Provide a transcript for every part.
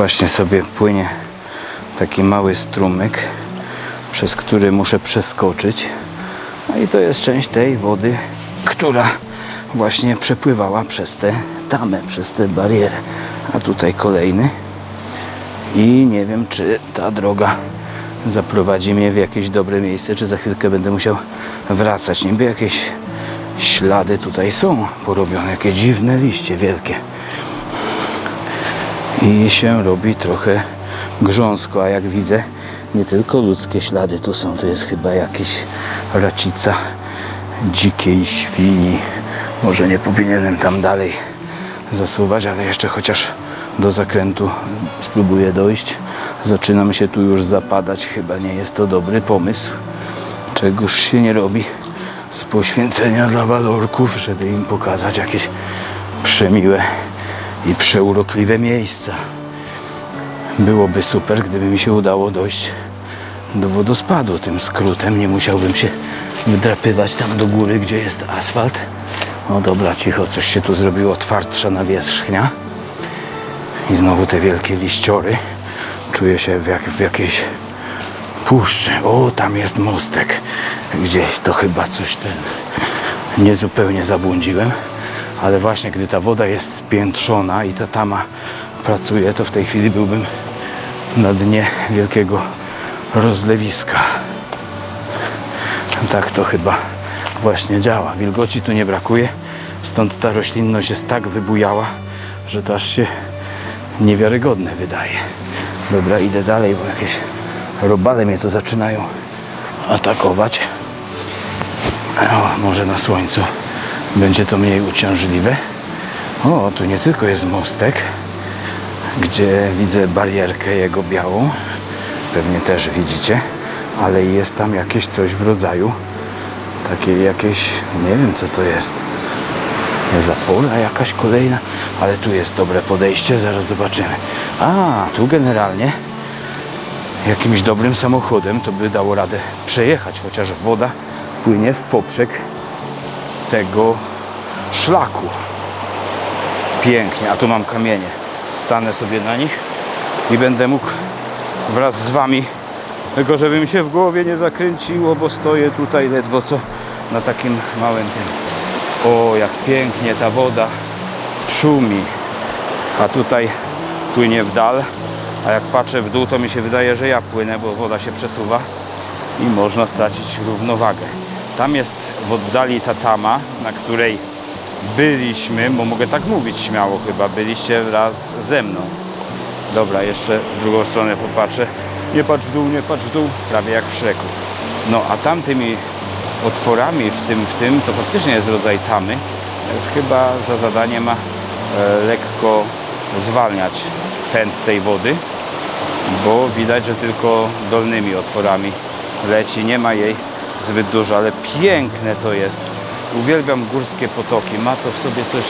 Właśnie sobie płynie taki mały strumyk, przez który muszę przeskoczyć. No i to jest część tej wody, która właśnie przepływała przez tę tamę, przez tę barierę. A tutaj kolejny. I nie wiem, czy ta droga zaprowadzi mnie w jakieś dobre miejsce, czy za chwilkę będę musiał wracać. Niby jakieś ślady tutaj są porobione, jakieś dziwne liście wielkie. I się robi trochę grząsko, a jak widzę, nie tylko ludzkie ślady tu są, tu jest chyba jakieś racica dzikiej świni. Może nie powinienem tam dalej zasuwać, ale jeszcze chociaż do zakrętu spróbuję dojść. Zaczynam się tu już zapadać, chyba nie jest to dobry pomysł. Czegoż się nie robi z poświęcenia dla walorków, żeby im pokazać jakieś przemiłe i przeurokliwe miejsca. Byłoby super, gdyby mi się udało dojść do wodospadu tym skrótem. Nie musiałbym się wdrapywać tam do góry, gdzie jest asfalt. O dobra, cicho, coś się tu zrobiło, twardsza nawierzchnia. I znowu te wielkie liściory. Czuję się w, jak, w jakiejś puszczy. O, tam jest mostek. Gdzieś to chyba coś ten... Niezupełnie zabłądziłem. Ale właśnie, gdy ta woda jest spiętrzona i ta tama pracuje, to w tej chwili byłbym na dnie wielkiego rozlewiska. Tak to chyba właśnie działa. Wilgoci tu nie brakuje, stąd ta roślinność jest tak wybujała, że to aż się niewiarygodne wydaje. Dobra, idę dalej, bo jakieś robale mnie tu zaczynają atakować. O, może na słońcu będzie to mniej uciążliwe. O, tu nie tylko jest mostek, gdzie widzę barierkę jego białą. Pewnie też widzicie, ale jest tam jakieś coś w rodzaju takiej jakieś, nie wiem co to jest. Zapola jakaś kolejna, ale tu jest dobre podejście, zaraz zobaczymy. A, tu generalnie jakimś dobrym samochodem to by dało radę przejechać, chociaż woda płynie w poprzek tego szlaku. Pięknie, a tu mam kamienie. Stanę sobie na nich i będę mógł wraz z Wami, tylko żeby mi się w głowie nie zakręciło, bo stoję tutaj ledwo co na takim małym tym. O, jak pięknie ta woda szumi, a tutaj płynie w dal, a jak patrzę w dół, to mi się wydaje, że ja płynę, bo woda się przesuwa i można stracić równowagę. Tam jest w oddali ta tama, na której byliśmy, bo mogę tak mówić śmiało chyba, byliście wraz ze mną. Dobra, jeszcze w drugą stronę popatrzę. Nie patrz w dół, nie patrz w dół, prawie jak w szreku. No a tamtymi otworami w tym, w tym to faktycznie jest rodzaj tamy. Jest chyba za zadanie ma e, lekko zwalniać pęd tej wody, bo widać, że tylko dolnymi otworami leci. Nie ma jej zbyt dużo, ale piękne to jest. Uwielbiam górskie potoki. Ma to w sobie coś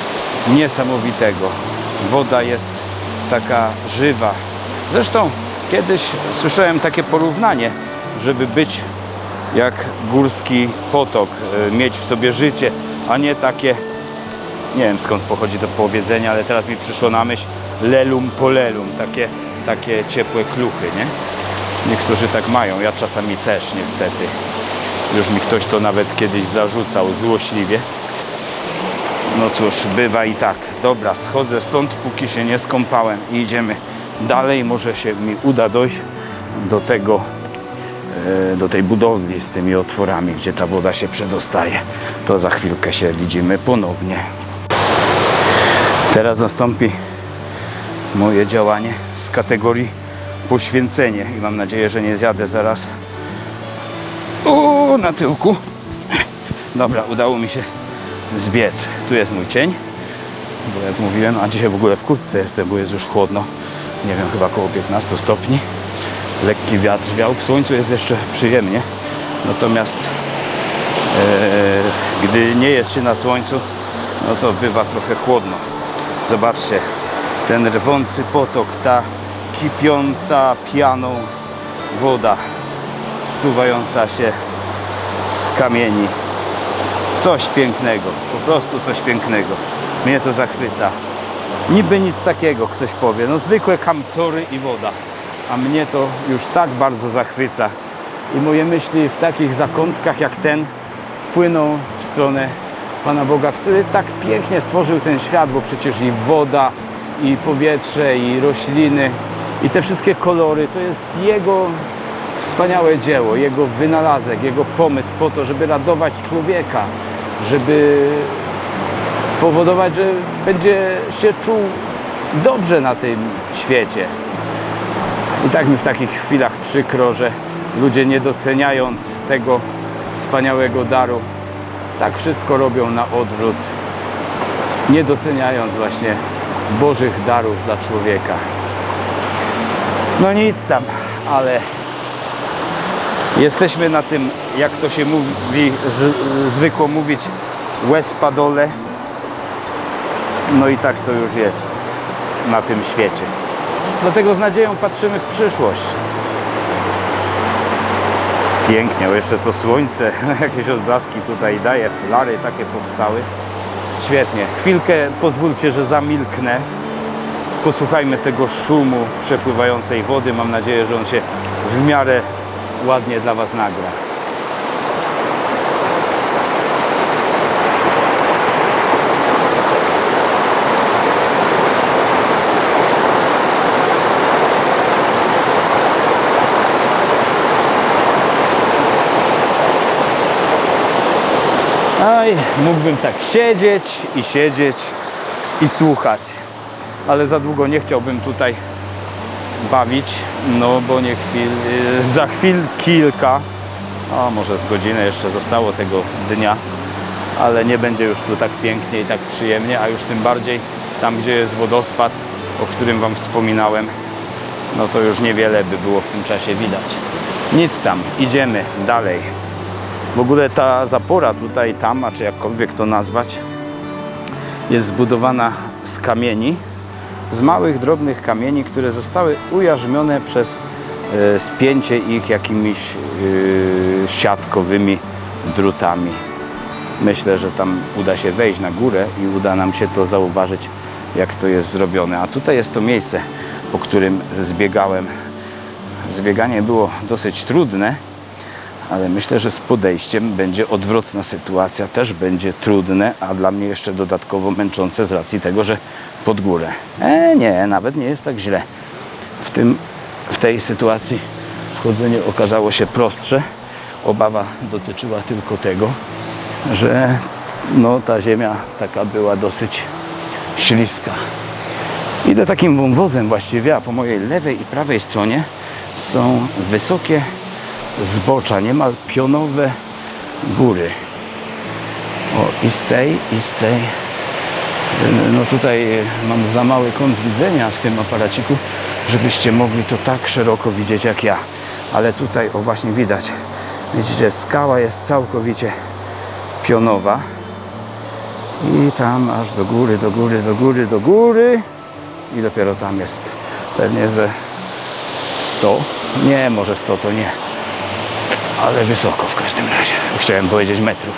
niesamowitego. Woda jest taka żywa. Zresztą kiedyś słyszałem takie porównanie, żeby być jak górski potok, e, mieć w sobie życie, a nie takie, nie wiem skąd pochodzi to powiedzenie, ale teraz mi przyszło na myśl lelum polelum, takie, takie ciepłe kluchy, nie? Niektórzy tak mają, ja czasami też niestety. Już mi ktoś to nawet kiedyś zarzucał złośliwie. No cóż, bywa i tak. Dobra, schodzę stąd, póki się nie skąpałem i idziemy dalej. Może się mi uda dojść do tego, e, do tej budowli z tymi otworami, gdzie ta woda się przedostaje. To za chwilkę się widzimy ponownie. Teraz nastąpi moje działanie z kategorii poświęcenie i mam nadzieję, że nie zjadę zaraz na tyłku. Dobra, udało mi się zbiec. Tu jest mój cień, bo jak mówiłem, a dzisiaj w ogóle w kurtce jestem, bo jest już chłodno. Nie wiem, chyba około 15 stopni. Lekki wiatr wiał. W słońcu jest jeszcze przyjemnie. Natomiast e, gdy nie jest się na słońcu, no to bywa trochę chłodno. Zobaczcie, ten rwący potok, ta kipiąca pianą woda zsuwająca się z kamieni. Coś pięknego, po prostu coś pięknego. Mnie to zachwyca. Niby nic takiego, ktoś powie. No zwykłe kamcory i woda. A mnie to już tak bardzo zachwyca. I moje myśli w takich zakątkach jak ten płyną w stronę Pana Boga, który tak pięknie stworzył ten świat, bo przecież i woda, i powietrze, i rośliny, i te wszystkie kolory, to jest Jego wspaniałe dzieło, Jego wynalazek, Jego pomysł po to, żeby radować człowieka, żeby powodować, że będzie się czuł dobrze na tym świecie. I tak mi w takich chwilach przykro, że ludzie nie doceniając tego wspaniałego daru, tak wszystko robią na odwrót, nie doceniając właśnie Bożych darów dla człowieka. No nic tam, ale jesteśmy na tym, jak to się mówi, z, zwykło mówić, łez-padole. No i tak to już jest na tym świecie. Dlatego z nadzieją patrzymy w przyszłość. Pięknie, o jeszcze to słońce, jakieś odblaski tutaj daje, flary takie powstały. Świetnie. Chwilkę pozwólcie, że zamilknę. Posłuchajmy tego szumu przepływającej wody. Mam nadzieję, że on się w miarę ładnie dla Was nagra. Aj, mógłbym tak siedzieć i siedzieć i słuchać, ale za długo nie chciałbym tutaj bawić, no bo nie chwil, y, za chwil kilka, a może z godziny jeszcze zostało tego dnia, ale nie będzie już tu tak pięknie i tak przyjemnie, a już tym bardziej tam, gdzie jest wodospad, o którym Wam wspominałem, no to już niewiele by było w tym czasie widać. Nic tam, idziemy dalej. W ogóle ta zapora tutaj, tam, a czy jakkolwiek to nazwać, jest zbudowana z kamieni, z małych, drobnych kamieni, które zostały ujarzmione przez e, spięcie ich jakimiś e, siatkowymi drutami. Myślę, że tam uda się wejść na górę i uda nam się to zauważyć, jak to jest zrobione. A tutaj jest to miejsce, po którym zbiegałem. Zbieganie było dosyć trudne, ale myślę, że z podejściem będzie odwrotna sytuacja, też będzie trudne, a dla mnie jeszcze dodatkowo męczące z racji tego, że pod górę. E, nie, nawet nie jest tak źle. W, tym, w tej sytuacji wchodzenie okazało się prostsze. Obawa dotyczyła tylko tego, że no, ta ziemia taka była dosyć śliska. Idę takim wąwozem właściwie, a po mojej lewej i prawej stronie są wysokie zbocza, niemal pionowe góry. O, i z tej, i z tej. No tutaj mam za mały kąt widzenia w tym aparaciku, żebyście mogli to tak szeroko widzieć jak ja. Ale tutaj, o właśnie widać, widzicie, skała jest całkowicie pionowa. I tam aż do góry, do góry, do góry, do góry. I dopiero tam jest pewnie ze 100. Nie, może 100 to nie ale wysoko w każdym razie. Chciałem powiedzieć metrów.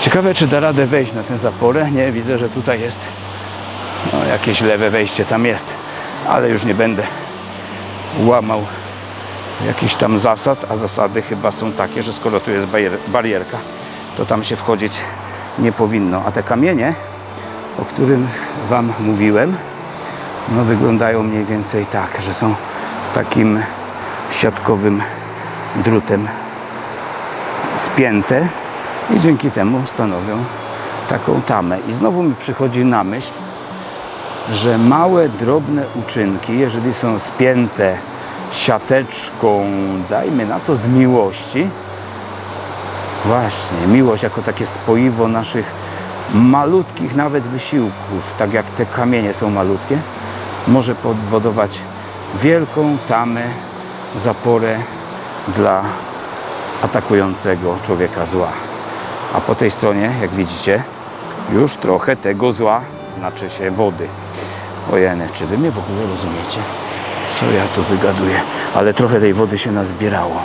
Ciekawe, czy da radę wejść na tę zaporę. Nie, widzę, że tutaj jest no, jakieś lewe wejście tam jest, ale już nie będę łamał jakichś tam zasad, a zasady chyba są takie, że skoro tu jest barier, barierka, to tam się wchodzić nie powinno. A te kamienie, o którym Wam mówiłem, no wyglądają mniej więcej tak, że są takim siatkowym drutem spięte i dzięki temu stanowią taką tamę. I znowu mi przychodzi na myśl, że małe, drobne uczynki, jeżeli są spięte siateczką, dajmy na to z miłości, właśnie, miłość jako takie spoiwo naszych malutkich nawet wysiłków, tak jak te kamienie są malutkie, może powodować wielką tamę, zaporę dla atakującego człowieka zła. A po tej stronie, jak widzicie, już trochę tego zła, znaczy się wody. Ojene, czy wy mnie w ogóle rozumiecie? Co ja tu wygaduję? Ale trochę tej wody się nazbierało.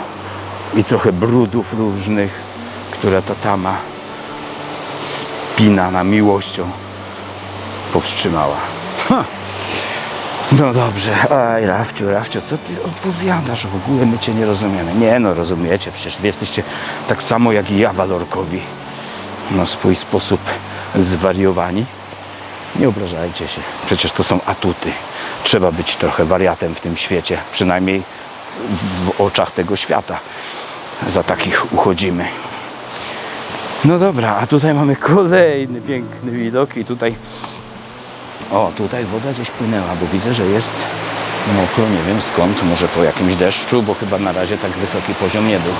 I trochę brudów różnych, które ta tama spina na miłością powstrzymała. Ha. No dobrze, aj Rafciu, Rafciu, co ty opowiadasz? W ogóle my cię nie rozumiemy. Nie no, rozumiecie, przecież wy jesteście tak samo jak i ja, Walorkowi, na swój sposób zwariowani. Nie obrażajcie się, przecież to są atuty. Trzeba być trochę wariatem w tym świecie, przynajmniej w oczach tego świata. Za takich uchodzimy. No dobra, a tutaj mamy kolejny piękny widok i tutaj o, tutaj woda gdzieś płynęła, bo widzę, że jest mokro, nie wiem skąd, może po jakimś deszczu, bo chyba na razie tak wysoki poziom nie był.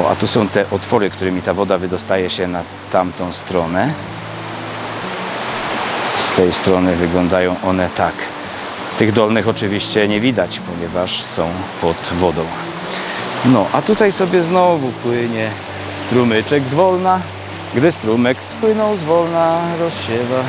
O, a tu są te otwory, którymi ta woda wydostaje się na tamtą stronę. Z tej strony wyglądają one tak. Tych dolnych oczywiście nie widać, ponieważ są pod wodą. No, a tutaj sobie znowu płynie strumyczek zwolna. Gdy strumek spłynął zwolna, rozsiewa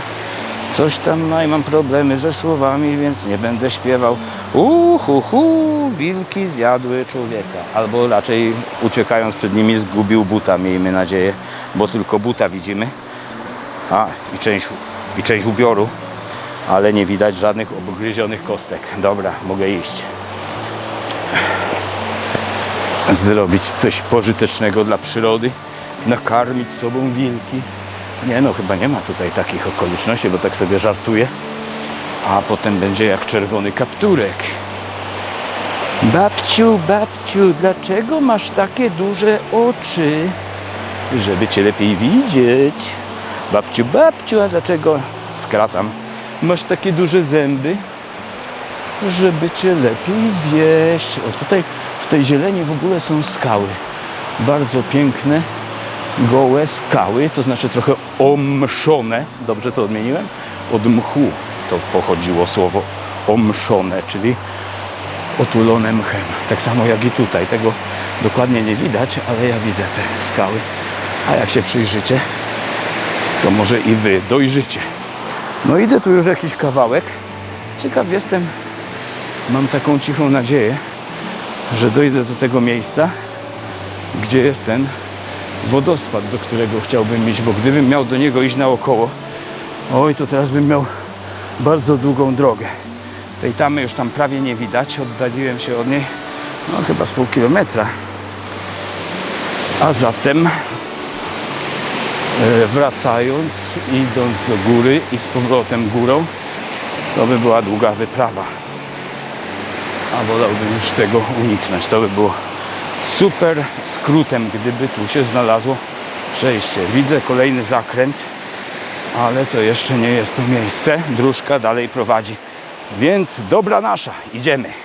Coś tam, no i mam problemy ze słowami, więc nie będę śpiewał. Uhu, hu, wilki zjadły człowieka. Albo raczej uciekając przed nimi zgubił buta, miejmy nadzieję, bo tylko buta widzimy. A, i część, i część ubioru, ale nie widać żadnych obgryzionych kostek. Dobra, mogę iść. Zrobić coś pożytecznego dla przyrody, nakarmić sobą wilki. Nie no, chyba nie ma tutaj takich okoliczności, bo tak sobie żartuję. A potem będzie jak czerwony kapturek. Babciu, babciu, dlaczego masz takie duże oczy? Żeby cię lepiej widzieć. Babciu, babciu, a dlaczego? Skracam. Masz takie duże zęby? Żeby cię lepiej zjeść. O, tutaj w tej zieleni w ogóle są skały. Bardzo piękne gołe skały, to znaczy trochę omszone, dobrze to odmieniłem? Od mchu to pochodziło słowo omszone, czyli otulone mchem. Tak samo jak i tutaj. Tego dokładnie nie widać, ale ja widzę te skały. A jak się przyjrzycie, to może i wy dojrzycie. No idę tu już jakiś kawałek. Ciekaw jestem, mam taką cichą nadzieję, że dojdę do tego miejsca, gdzie jest ten wodospad, do którego chciałbym iść, bo gdybym miał do niego iść naokoło, oj, to teraz bym miał bardzo długą drogę. Tej tamy już tam prawie nie widać, oddaliłem się od niej, no chyba z pół kilometra. A zatem e, wracając, idąc do góry i z powrotem górą, to by była długa wyprawa. A wolałbym już tego uniknąć. To by było super skrótem, gdyby tu się znalazło przejście. Widzę kolejny zakręt, ale to jeszcze nie jest to miejsce. Dróżka dalej prowadzi. Więc dobra nasza, idziemy.